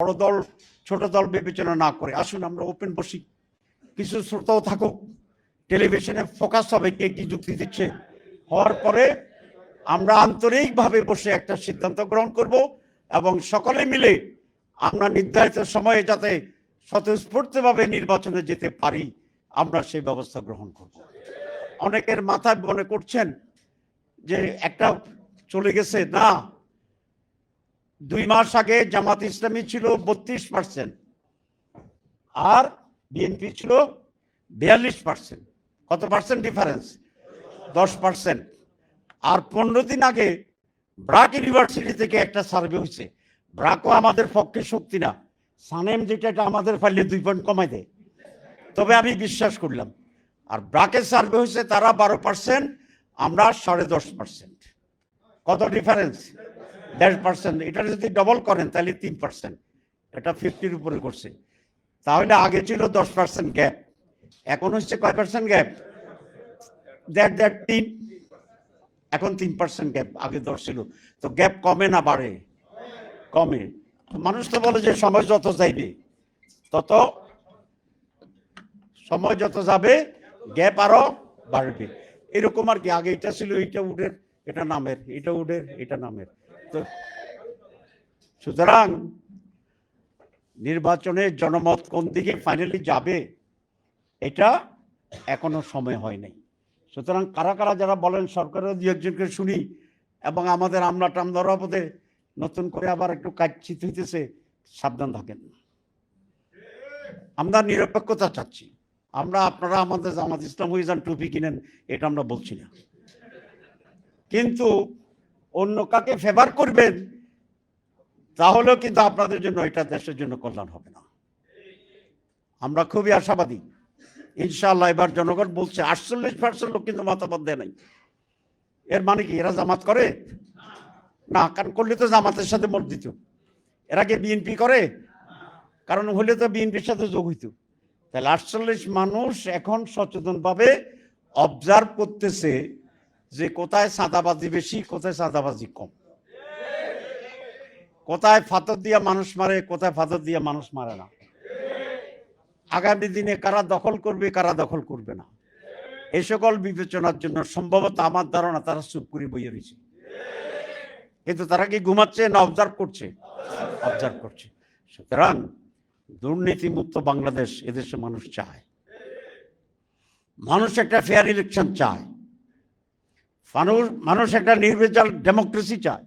বড় দল, ছোট দল বিবেচনা না করে। আসুন, আমরা ওপেন বসি। কিছু শ্রোতাও থাকুক। টেলিভিশনে ফোকাস হবে কে কি যুক্তি দিচ্ছে। হওয়ার পরে আমরা আন্তরিকভাবে বসে একটা সিদ্ধান্ত গ্রহণ করব এবং সকলে মিলে আমরা নির্ধারিত সময়ে যাতে স্বতঃস্ফূর্তভাবে নির্বাচনে যেতে পারি, আমরা সেই ব্যবস্থা গ্রহণ করব। অনেকের মাথায় মনে করছেন যে একটা চলে গেছে, না দুই মাস আগে জামাত ইসলামী ছিল বত্রিশ পার্সেন্ট আর বিএনপি ছিল বিয়াল্লিশ পার্সেন্ট কত পার্সেন্ট ডিফারেন্স দশ পার্সেন্ট আর পনেরো দিন আগে ব্রাক ইউনিভার্সিটি থেকে একটা সার্ভে হয়েছে। ব্রাকও আমাদের পক্ষে শক্তি না। সানেম যেটা, এটা আমাদের ফাইলে দুই পয়েন্ট কমাই দেয়। তবে আমি বিশ্বাস করলাম। আর ব্রাকের সার্ভে হয়েছে তারা বারো পার্সেন্ট আমরা সাড়ে দশ পার্সেন্ট কত ডিফারেন্স দেড় পার্সেন্ট এটা যদি ডবল করেন, তাহলে তিন পার্সেন্ট এটা ফিফটির উপরে করছে। তাহলে আগে ছিল দশ পার্সেন্ট গ্যাপ এখন হচ্ছে কয় পার্সেন্ট গ্যাপ দেড় দেড়, তিন। এখন তিন পার্সেন্ট গ্যাপ আগে দশ ছিল। তো গ্যাপ কমে না বাড়ে? কমে। মানুষ তো বলে যে সময় যত যাইবে, তত সময় যত যাবে গ্যাপ আরও বাড়বে। এরকম আর কি, আগে এটা ছিল এটা উডের, এটা নামের এটা উডের, এটা নামের। সুতরাং নির্বাচনে জনমত কোন দিকে ফাইনালি যাবে, এটা এখনও সময় হয় নাই। সুতরাং কারা কারা যারা বলেন, সরকারের দু একজনকে শুনি এবং আমাদের আমলা টামদার পদে নতুন করে আবার একটু কাজচিত হইতেছে, সাবধান থাকেন। আমরা নিরপেক্ষতা চাচ্ছি। আমরা, আপনারা আমাদের জামাত ইসলাম হইজান টুপি কিনেন, এটা আমরা বলছি না। কিন্তু অন্য কাকে ফেভার করবেন, তাহলেও কিন্তু আপনাদের জন্য এটা দেশের জন্য কল্যাণ হবে না। আমরা খুবই আশাবাদী। ইনশাআল্লাহ এবার জনগণ বলছে, আটচল্লিশ পার্সেন্ট লোক কিন্তু মতামত দেয় নাই। এর মানে কি, এরা জামাত করে? না, কারণ করলে তো জামাতের সাথে মত দিত। এরা কি বিএনপি করে? কারণ হলে তো বিএনপির সাথে যোগ হইত। তাহলে আটচল্লিশ মানুষ এখন সচেতনভাবে অবজার্ভ করতেছে যে কোথায় সাদাবাজি বেশি, কোথায় সাদাবাজি কম। কোথায় ফাতর দিয়া মানুষ মারে, কোথায় ফাতর দিয়া মানুষ মারে না। আগামী দিনে কারা দখল করবে, কারা দখল করবে না। এই সকল বিবেচনার জন্য সম্ভবত আমার ধারণা তারা চুপ করে বইয়ে রয়েছে। কিন্তু তারা কি ঘুমাচ্ছে না অবজার্ভ করছে? অবজার্ভ করছে। সুতরাং দুর্নীতিমুক্ত বাংলাদেশ এদেশে মানুষ চায়। মানুষ একটা ফেয়ার ইলেকশন চায়। মানুষ মানুষ একটা নির্বিচার ডেমোক্রেসি চায়।